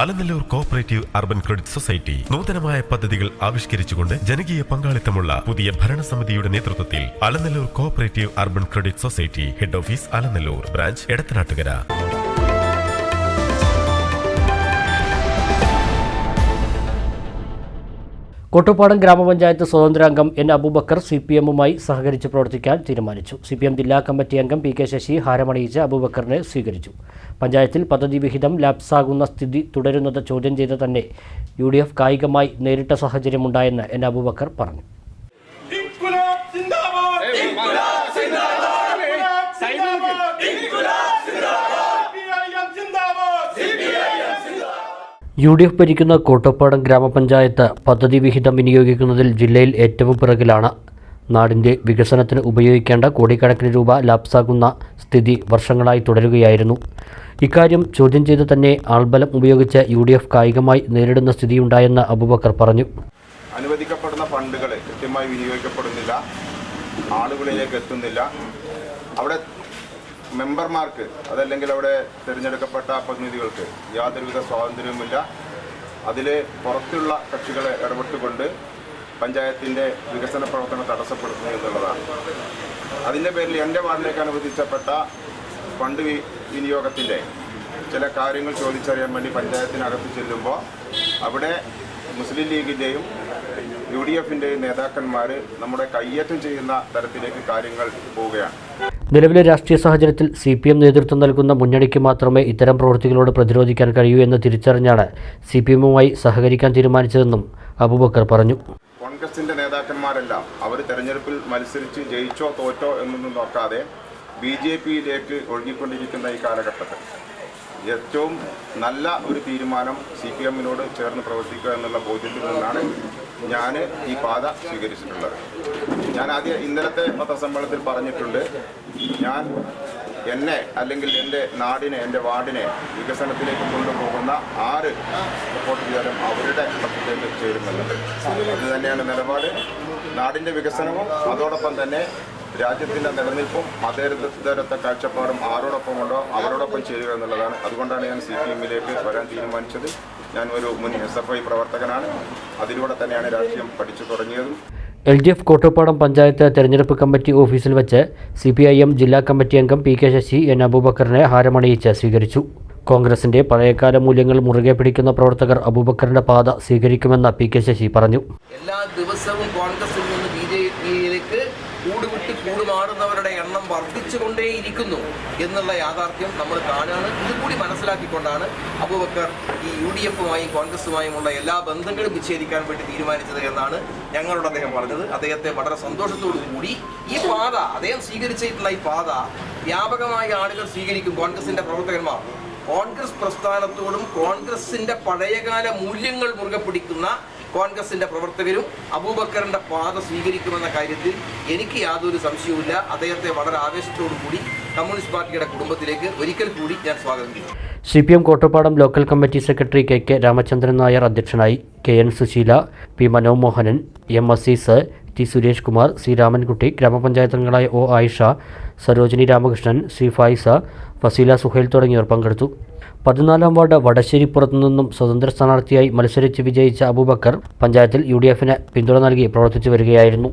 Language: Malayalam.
Alanallur cooperative urban credit society നൂതനമായ പദ്ധതികൾ ആവിഷ്കരിച്ചുകൊണ്ട് ജനകീയ പങ്കാളിത്തമുള്ള പുതിയ ഭരണസമിതിയുടെ നേതൃത്വത്തിൽ Alanallur cooperative urban credit society head office Alanallur branch Edathanattukara. Kottupadam ഗ്രാമപഞ്ചായത്ത് സ്വതന്ത്രാംഗം എൻ അബൂബക്കർ സി പി എമ്മുമായി സഹകരിച്ച് പ്രവർത്തിക്കാൻ തീരുമാനിച്ചു. സി പി എം ജില്ലാ കമ്മിറ്റി അംഗം പി കെ ശശി ഹാരമണിയിച്ച് അബൂബക്കറിനെ സ്വീകരിച്ചു. പഞ്ചായത്തിൽ പദ്ധതി വിഹിതം ലാപ്സാകുന്ന സ്ഥിതി തുടരുന്നത് ചോദ്യം ചെയ്ത് തന്നെ യു കായികമായി നേരിട്ട സാഹചര്യമുണ്ടായെന്ന് എൻ അബൂബക്കർ പറഞ്ഞു. യു ഡി എഫ് ഭരിക്കുന്ന കോട്ടപ്പാടം ഗ്രാമപഞ്ചായത്ത് പദ്ധതി വിഹിതം വിനിയോഗിക്കുന്നതിൽ ജില്ലയിൽ ഏറ്റവും പിറകിലാണ്. നാടിന്റെ വികസനത്തിന് ഉപയോഗിക്കേണ്ട കോടിക്കണക്കിന് രൂപ ലാപ്സാകുന്ന സ്ഥിതി വർഷങ്ങളായി തുടരുകയായിരുന്നു. ഇക്കാര്യം ചോദ്യം ചെയ്ത് തന്നെ ആൾബലം ഉപയോഗിച്ച് യു ഡി എഫ് കായികമായി നേരിടുന്ന സ്ഥിതിയുണ്ടായെന്ന് അബുബക്കർ പറഞ്ഞു. അനുവദിക്കപ്പെടുന്ന ഫണ്ടുകൾ കൃത്യമായി വിനിയോഗിക്കപ്പെടുന്നില്ല. ആളുകളിലേക്ക് എത്തുന്നില്ല. അവിടെ മെമ്പർമാർക്ക് അതല്ലെങ്കിൽ അവിടെ തിരഞ്ഞെടുക്കപ്പെട്ട പ്രതിനിധികൾക്ക് യാതൊരുവിധ സ്വാതന്ത്ര്യവുമില്ല. അതിൽ പുറത്തുള്ള കക്ഷികളെ ഇടപെട്ടുകൊണ്ട് പഞ്ചായത്തിന്റെ വികസന പ്രവർത്തനം തടസ്സപ്പെടുത്തുന്നു എന്നുള്ളതാണ്. അതിന്റെ പേരിൽ എന്റെ വാർഡിലേക്ക് അനുവദിച്ചപ്പെട്ട ഫണ്ട് വിനിയോഗത്തിന്റെ ചില കാര്യങ്ങൾ ചോദിച്ചറിയാൻ വേണ്ടി പഞ്ചായത്തിനകത്ത് ചെല്ലുമ്പോൾ അവിടെ മുസ്ലിം ലീഗിന്റെയും യു ഡി എഫിന്റെയും നേതാക്കന്മാർ നമ്മുടെ കയ്യേറ്റം ചെയ്യുന്ന തരത്തിലേക്ക് കാര്യങ്ങൾ പോവുകയാണ്. നിലവിലെ രാഷ്ട്രീയ സാഹചര്യത്തിൽ സി പി എം നേതൃത്വം നൽകുന്ന മുന്നണിക്ക് മാത്രമേ ഇത്തരം പ്രവൃത്തികളോട് പ്രതിരോധിക്കാൻ കഴിയൂ എന്ന് തിരിച്ചറിഞ്ഞാണ് സി പി എമ്മുമായി സഹകരിക്കാൻ തീരുമാനിച്ചതെന്നും അബൂബക്കർ പറഞ്ഞു. കോൺഗ്രസിന്റെ നേതാക്കന്മാരെല്ലാം അവർ തെരഞ്ഞെടുപ്പിൽ മത്സരിച്ച് ജയിച്ചോ തോറ്റോ എന്നൊന്നും നോക്കാതെ ബി ജെ പിയിലേക്ക് ഒഴുകിക്കൊണ്ടിരിക്കുന്ന ഈ കാലഘട്ടത്തിൽ ഏറ്റവും നല്ല ഒരു തീരുമാനം സി പി എമ്മിനോട് ചേർന്ന് പ്രവർത്തിക്കുക എന്നുള്ള ബോധ്യത്തിൽ നിന്നാണ് ഞാൻ ഈ പാത സ്വീകരിച്ചിട്ടുള്ളത്. ഞാൻ ആദ്യം ഇന്നലത്തെ പത്രസമ്മേളനത്തിൽ പറഞ്ഞിട്ടുണ്ട് ഞാൻ എന്നെ അല്ലെങ്കിൽ എന്റെ നാടിനെ എന്റെ വാർഡിനെ വികസനത്തിലേക്ക് കൊണ്ടുപോകുന്ന ആര് സപ്പോർട്ട് ചെയ്താലും അവരുടെ പത്രത്തിലേക്ക് ചേരുന്നുണ്ട് അത് തന്നെയാണ് നിലപാട്. നാടിന്റെ വികസനവും അതോടൊപ്പം തന്നെ രാജ്യത്തിന്റെ നിലനിൽപ്പും അതേതരത്തെ കാഴ്ചപ്പാടും ആരോടൊപ്പം ഉണ്ടോ അവരോടൊപ്പം ചേരുക എന്നുള്ളതാണ്. അതുകൊണ്ടാണ് ഞാൻ സി പി എമ്മിലേക്ക് വരാൻ തീരുമാനിച്ചത്. ഞാൻ ഒരു മുൻ എസ് എഫ് ഐ പ്രവർത്തകനാണ്. അതിലൂടെ തന്നെയാണ് രാഷ്ട്രീയം പഠിച്ചു തുടങ്ങിയതും. L D F Kottappadam panchayat തെരഞ്ഞെടുപ്പ് കമ്മിറ്റി ഓഫീസിൽ വെച്ച് സി പി ഐ എം ജില്ലാ കമ്മിറ്റി അംഗം പി കെ ശശി എൻ അബൂബക്കറിനെ ഹാരമണിയിച്ച് സ്വീകരിച്ചു. കോൺഗ്രസിന്റെ പഴയകാല മൂല്യങ്ങൾ മുറുകെ പിടിക്കുന്ന പ്രവർത്തകർ അബൂബക്കറിന്റെ പാത സ്വീകരിക്കുമെന്ന് പി കെ ശശി പറഞ്ഞു. എല്ലാ ദിവസവും കോൺഗ്രസിൽ നിന്ന് ബി ജെ പിയിലേക്ക് കൂടുവിട്ട് കൂടുമാറുന്നവരുടെ എണ്ണം വർദ്ധിച്ചുകൊണ്ടേയിരിക്കുന്നു എന്നുള്ള യാഥാർത്ഥ്യം നമ്മൾ കാണുകയാണ്. ഇതുകൂടി മനസ്സിലാക്കിക്കൊണ്ടാണ് അബൂബക്കർ ഈ യു ഡി എഫുമായും കോൺഗ്രസുമായുമുള്ള എല്ലാ ബന്ധങ്ങളും വിച്ഛേദിക്കാൻ വേണ്ടി തീരുമാനിച്ചത് എന്നാണ് ഞങ്ങളോട് അദ്ദേഹം പറഞ്ഞത്. അദ്ദേഹത്തെ വളരെ സന്തോഷത്തോടു കൂടി ഈ പാത അദ്ദേഹം സ്വീകരിച്ചിട്ടുള്ള ഈ പാത വ്യാപകമായ ആളുകൾ സ്വീകരിക്കും കോൺഗ്രസിന്റെ പ്രവർത്തകന്മാർ. കോൺഗ്രസ് പ്രസ്ഥാനത്തോടും കോൺഗ്രസിന്റെ പഴയകാല മൂല്യങ്ങൾ മുറുകെ പിടിക്കുന്ന കോൺഗ്രസിന്റെ പ്രവർത്തകരും അബൂബക്കറിന്റെ പാത സ്വീകരിക്കുമെന്ന കാര്യത്തിൽ എനിക്ക് യാതൊരു സംശയവുമില്ല. അദ്ദേഹത്തെ വളരെ ആവേശത്തോടു കൂടി കമ്മ്യൂണിസ്റ്റ് പാർട്ടിയുടെ കുടുംബത്തിലേക്ക് ഒരിക്കൽ കൂടി ഞാൻ സ്വാഗതം ചെയ്യുന്നു. C P M Kottappadam local committee secretary K K Ramachandran Nair അധ്യക്ഷനായി K N Susheela P Manomohanan M Azeez T Suresh Kumar C Ramankutty ഗ്രാമപഞ്ചായത്ത് അംഗങ്ങളായ ഒ ആയിഷ സരോജിനി രാമകൃഷ്ണൻ സി ഫൈസ ഫസീല സുഹൈൽ തുടങ്ങിയവർ പങ്കെടുത്തു. പതിനാലാം വാർഡ് വടശ്ശേരിപ്പുറത്തു നിന്നും സ്വതന്ത്ര സ്ഥാനാർത്ഥിയായി മത്സരിച്ച് വിജയിച്ച അബൂബക്കർ പഞ്ചായത്തിൽ യു പിന്തുണ നൽകി പ്രവർത്തിച്ചു വരികയായിരുന്നു.